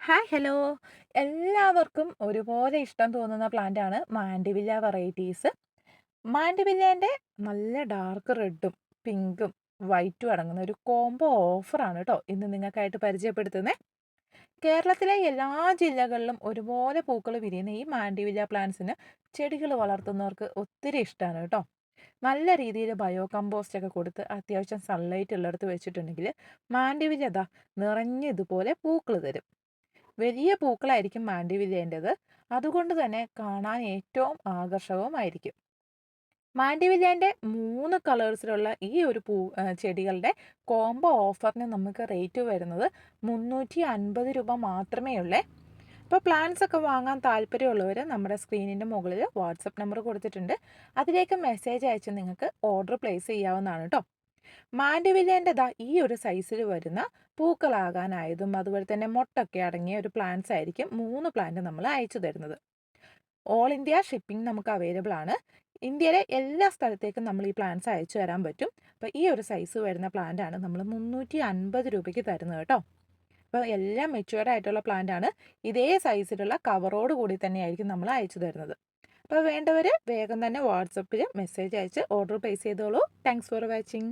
Hi hello. എല്ലാവർക്കും ഒരുപോലെ ഇഷ്ടം തോന്നുന്ന പ്ലാന്റാണ് മാൻഡിവില്ല വെറൈറ്റീസ് മാൻഡിവില്ലേന്റെ നല്ല ഡാർക്ക് റെഡും പിങ്കും വൈറ്റും അടങ്ങുന്ന ഒരു കോംബോ ഓഫറാണ് കേട്ടോ ഇന്ന് നിങ്ങൾക്കായിട്ട് പരിചയപ്പെടുത്തുന്നത് കേരളത്തിലെ എല്ലാ ജില്ലകളിലും ഒരുപോലെ പൂക്കൾ വിരിയുന്ന ഈ മാൻഡിവില്ല പ്ലാന്റ്സിന് ചെടികൾ വളർത്തുന്നവർക്ക് ഒത്തിരി ഇഷ്ടമാണ് കേട്ടോ നല്ല രീതിയിൽ ബയോ കമ്പോസ്റ്റ് ഒക്കെ കൊടുത്ത് അത്യാവശ്യം സൺലൈറ്റ് ഉള്ളിടത്ത് വെച്ചിട്ടുണ്ടെങ്കിൽ മാൻഡിവില്ല ഇതാ നിറഞ്ഞ ഇതുപോലെ പൂക്കൾ തരും. വലിയ പൂക്കളായിരിക്കും മാണ്ടിവില്ലേന്റെത് അതുകൊണ്ട് തന്നെ കാണാൻ ഏറ്റവും ആകർഷകവുമായിരിക്കും. മാൻഡിവില്ലേന്റെ മൂന്ന് കളേഴ്സിലുള്ള ഈ ഒരു പൂ ചെടികളുടെ കോംബോ ഓഫറിന് നമുക്ക് റേറ്റ് വരുന്നത് മുന്നൂറ്റി അൻപത് രൂപ മാത്രമേ ഉള്ളേ അപ്പോൾ പ്ലാന്റ്സ് ഒക്കെ വാങ്ങാൻ താല്പര്യമുള്ളവർ നമ്മുടെ സ്ക്രീനിന്റെ മുകളിൽ വാട്സപ്പ് നമ്പർ കൊടുത്തിട്ടുണ്ട്. അതിലേക്ക് മെസ്സേജ് അയച്ച് നിങ്ങൾക്ക് ഓർഡർ പ്ലേസ് ചെയ്യാവുന്നതാണ് കേട്ടോ മാൻഡിവില്ലേന്റെതാ ഈ ഒരു സൈസിൽ വരുന്ന പൂക്കളാകാനായതും അതുപോലെ തന്നെ മുട്ടൊക്കെ അടങ്ങിയ ഒരു പ്ലാന്റ്സ് ആയിരിക്കും മൂന്ന് പ്ലാന്റ് നമ്മൾ അയച്ചു തരുന്നത്. ഓൾ ഇന്ത്യ ഷിപ്പിംഗ് നമുക്ക് അവൈലബിൾ ആണ്. ഇന്ത്യയിലെ എല്ലാ സ്ഥലത്തേക്കും നമ്മൾ ഈ പ്ലാന്റ്സ് അയച്ചു തരാൻ പറ്റും. അപ്പോൾ ഈ ഒരു സൈസ് വരുന്ന പ്ലാന്റ് ആണ് നമ്മൾ മുന്നൂറ്റി അൻപത് രൂപയ്ക്ക് തരുന്നത് കേട്ടോ. അപ്പോൾ എല്ലാം മെച്യൂർഡ് ആയിട്ടുള്ള പ്ലാന്റ് ആണ്. ഇതേ സൈസിലുള്ള കവറോട് കൂടി തന്നെയായിരിക്കും നമ്മൾ അയച്ചു തരുന്നത്. അപ്പോൾ വേണ്ടവർ വേഗം തന്നെ വാട്സപ്പിൽ മെസ്സേജ് അയച്ച് ഓർഡർ പ്ലേസ് ചെയ്തോളൂ. Thanks for watching